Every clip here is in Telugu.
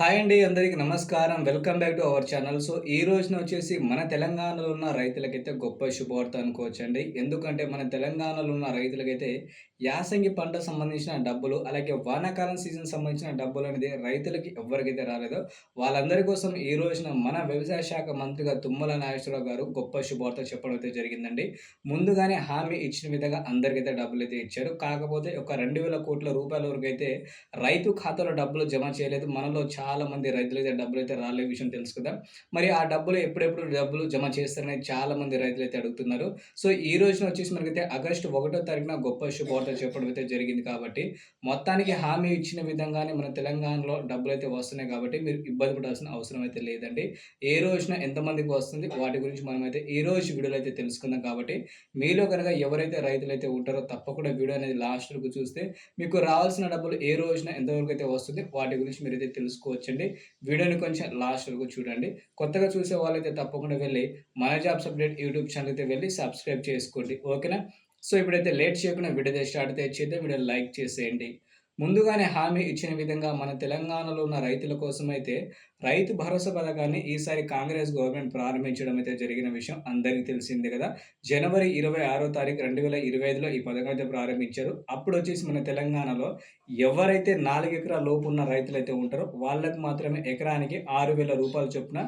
హాయ్ అండి అందరికి నమస్కారం. Welcome back to our channel. So ఈ రోజున వచ్చేసి మన తెలంగాణలో ఉన్న రైతులకైతే గొప్ప శుభవార్త అనుకోవచ్చండి. ఎందుకంటే మన తెలంగాణలో ఉన్న రైతులకైతే యాసంగి పంట సంబంధించిన డబ్బులు అలాగే వానాకాలం సీజన్ సంబంధించిన డబ్బులు అనేది రైతులకి ఎవరికైతే రాలేదో వాళ్ళందరి కోసం ఈ రోజున మన వ్యవసాయ శాఖ మంత్రిగా తుమ్మల నాగేశ్వరరావు గారు గొప్ప శుభార్త చెప్పడం అయితే జరిగిందండి. ముందుగానే హామీ ఇచ్చిన విధంగా అందరికైతే డబ్బులు అయితే ఇచ్చారు. కాకపోతే ఒక రెండు వేల కోట్ల రూపాయల వరకు అయితే రైతు ఖాతాలో డబ్బులు జమ చేయలేదు. మనలో చాలా మంది రైతులు అయితే డబ్బులు అయితే రాలే విషయం తెలుసు కదా మరి ఆ డబ్బులు ఎప్పుడెప్పుడు డబ్బులు జమ చేస్తారని చాలా మంది రైతులు అయితే అడుగుతున్నారు. సో ఈ రోజున వచ్చేసి మనకైతే ఆగస్టు ఒకటో తారీఖున గొప్ప శుభవార్త చెప్పడం అయితే జరిగింది కాబట్టి మొత్తానికి హామీ ఇచ్చిన విధంగానే మన తెలంగాణలో డబ్బులు అయితే వస్తున్నాయి కాబట్టి మీరు ఇబ్బంది పడాల్సిన అవసరం అయితే లేదండి. ఏ రోజున ఎంతమందికి వస్తుంది వాటి గురించి మనం అయితే ఈ రోజు వీడియోలో అయితే తెలుసుకుందాం కాబట్టి మీలో కనుక ఎవరైతే రైతులు అయితే ఉంటారో తప్పకుండా వీడియో అనేది లాస్ట్ వరకు చూస్తే మీకు రావాల్సిన డబ్బులు ఏ రోజున ఎంతవరకు అయితే వస్తుంది వాటి గురించి మీరు అయితే తెలుసుకోవచ్చండి. వీడియోని కొంచెం లాస్ట్ వరకు చూడండి. కొత్తగా చూసే వాళ్ళైతే తప్పకుండా వెళ్ళి మన జాబ్స్ అప్డేట్ యూట్యూబ్ ఛానల్ అయితే వెళ్ళి సబ్స్క్రైబ్ చేసుకోండి. ఓకేనా? సో ఇప్పుడైతే లేట్ చేయకుండా వీడియో స్టార్ట్ అయితే చేద్దాం. వీడియో లైక్ చేసేయండి. ముందుగానే హామీ ఇచ్చిన విధంగా మన తెలంగాణలో ఉన్న రైతుల కోసం అయితే రైతు భరోసా పథకాన్ని ఈసారి కాంగ్రెస్ గవర్నమెంట్ ప్రారంభించడం అయితే జరిగిన విషయం అందరికీ తెలిసిందే కదా. జనవరి ఇరవై ఆరో తారీఖు రెండు వేల ఇరవై ఐదులో ఈ పథకం అయితే ప్రారంభించారు. అప్పుడు వచ్చేసి మన తెలంగాణలో ఎవరైతే నాలుగు ఎకరాల లోపు ఉన్న రైతులు అయితే ఉంటారో వాళ్ళకు మాత్రమే ఎకరానికి ఆరు వేల రూపాయల చొప్పున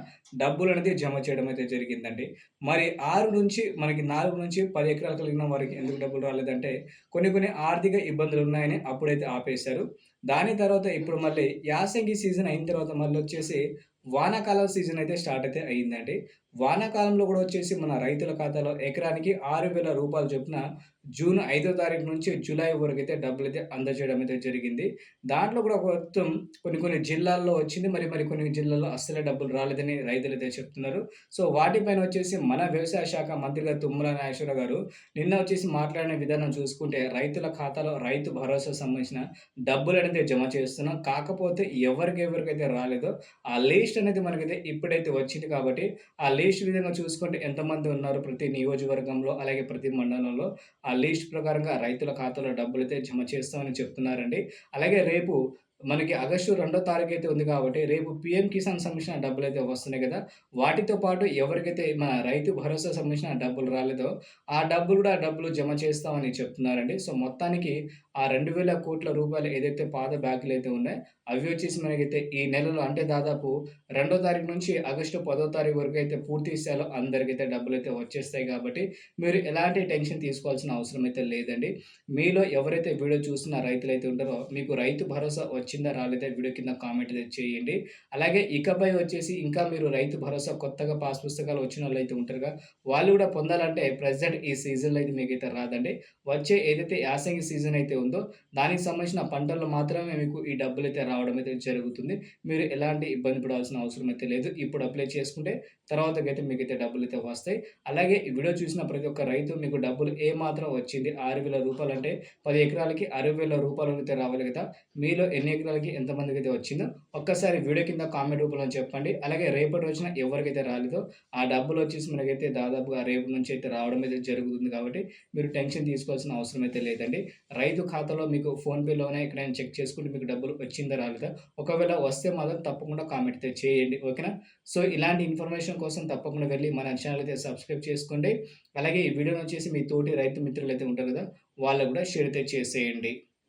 డబ్బులు అనేది జమ చేయడం అయితే జరిగిందండి. మరి ఆరు నుంచి మనకి నాలుగు నుంచి పది ఎకరాలు కలిగిన వారికి ఎందుకు డబ్బులు రాలేదంటే కొన్ని కొన్ని ఆర్థిక ఇబ్బందులు ఉన్నాయని అప్పుడైతే ఆపేసి చేశారు. దాని తర్వాత ఇప్పుడు మళ్ళీ యాసంగి సీజన్ అయిన తర్వాత మళ్ళీ వచ్చేసి వానాకాలం సీజన్ అయితే స్టార్ట్ అయితే అయ్యిందండి. వానాకాలంలో కూడా వచ్చేసి మన రైతుల ఖాతాలో ఎకరానికి ఆరు వేల రూపాయలు చొప్పున జూన్ ఐదో తారీఖు నుంచి జూలై వరకు అయితే డబ్బులు అయితే అందజేయడం అయితే జరిగింది. దాంట్లో కూడా మొత్తం కొన్ని కొన్ని జిల్లాల్లో వచ్చింది. మరి మరి కొన్ని జిల్లాల్లో అస్సలే డబ్బులు రాలేదని రైతులు అయితే చెప్తున్నారు. సో వాటిపైన వచ్చేసి మన వ్యవసాయ శాఖ మంత్రిగా తుమ్మల నాగేశ్వర గారు నిన్న వచ్చేసి మాట్లాడిన విధానం చూసుకుంటే రైతుల ఖాతాలో రైతు భరోసా సంబంధించిన డబ్బులు అనేది జమ చేస్తున్నాం. కాకపోతే ఎవరికి ఎవరికైతే రాలేదో ఆ లిస్ట్ అనేది మనకైతే ఇప్పుడైతే వచ్చింది కాబట్టి ఆ లిస్ట్ విధంగా చూసుకుంటే ఎంతమంది ఉన్నారు ప్రతి నియోజకవర్గంలో అలాగే ప్రతి మండలంలో? ఆ లిస్ట్ ప్రకారంగా రైతుల ఖాతాలో డబ్బులు అయితే జమ చేస్తామని చెప్తున్నారండి. అలాగే రేపు మనకి ఆగస్టు రెండో తారీఖు అయితే ఉంది కాబట్టి రేపు పిఎం కిసాన్ సంబంధించిన డబ్బులు అయితే వస్తున్నాయి కదా? వాటితో పాటు ఎవరికైతే మన రైతు భరోసా సంబంధించిన డబ్బులు రాలేదో ఆ డబ్బులు కూడా డబ్బులు జమ చేస్తామని చెప్తున్నారండి. సో మొత్తానికి ఆ రెండు వేల కోట్ల రూపాయలు ఏదైతే పాత బ్యాగులు అయితే ఉన్నాయో అవి వచ్చేసి మనకైతే ఈ నెలలో అంటే దాదాపు రెండో తారీఖు నుంచి ఆగస్టు పదో తారీఖు వరకు అయితే పూర్తి స్థాయిలో అందరికైతే డబ్బులు అయితే వచ్చేస్తాయి కాబట్టి మీరు ఎలాంటి టెన్షన్ తీసుకోవాల్సిన అవసరం అయితే లేదండి. మీలో ఎవరైతే వీడియో చూస్తున్న రైతులు అయితే ఉంటారో మీకు రైతు భరోసా వచ్చిందా రాలేదా వీడియో కింద కామెంట్ అయితే చేయండి. అలాగే ఇకపై వచ్చేసి ఇంకా మీరు రైతు భరోసా కొత్తగా పాస్ పుస్తకాలు వచ్చిన వాళ్ళు అయితే ఉంటారుగా వాళ్ళు కూడా పొందాలంటే ప్రజెంట్ ఈ సీజన్లో అయితే మీకైతే రాదండి. వచ్చే ఏదైతే యాసంగి సీజన్ అయితే ఉందో దానికి సంబంధించిన పంటల్లో మాత్రమే మీకు ఈ డబ్బులు అయితే రావడం అయితే జరుగుతుంది. మీరు ఎలాంటి ఇబ్బంది పడాల్సిన అవసరం అయితే లేదు. ఇప్పుడు అప్లై చేసుకుంటే తర్వాతకైతే మీకు అయితే డబ్బులు అయితే వస్తాయి. అలాగే ఈ వీడియో చూసిన ప్రతి ఒక్క రైతు మీకు డబ్బులు ఏ మాత్రం వచ్చింది? ఆరు వేల రూపాయలు అంటే పది ఎకరాలకి అరవై వేల రూపాయలు అయితే రావాలి కదా? మీలో ఎన్ని ఎకరాలకి ఎంతమందికి అయితే వచ్చిందో ఒక్కసారి వీడియో కింద కామెంట్ రూపంలో చెప్పండి. అలాగే రేపటి వచ్చిన ఎవరికైతే రాలేదో ఆ డబ్బులు వచ్చేసి మనకైతే దాదాపుగా రేపు నుంచి అయితే రావడం అయితే జరుగుతుంది కాబట్టి మీరు టెన్షన్ తీసుకోవాల్సిన అవసరం అయితే లేదండి. రైతు ఖాతాలో మీకు ఫోన్పేలోనే ఎక్కడైనా చెక్ చేసుకుంటే మీకు డబ్బులు వచ్చిందా రాలేదా? ఒకవేళ వస్తే మాత్రం తప్పకుండా కామెంట్ అయితే చేయండి. ఓకేనా? సో ఇలాంటి ఇన్ఫర్మేషన్ కోసం తప్పకుండా వెళ్ళి మన ఛానల్ అయితే సబ్స్క్రైబ్ చేసుకోండి. అలాగే ఈ వీడియోని వచ్చేసి మీ తోటి రైతు మిత్రులు అయితే ఉంటారు కదా వాళ్ళకు కూడా షేర్ అయితే చేసేయండి.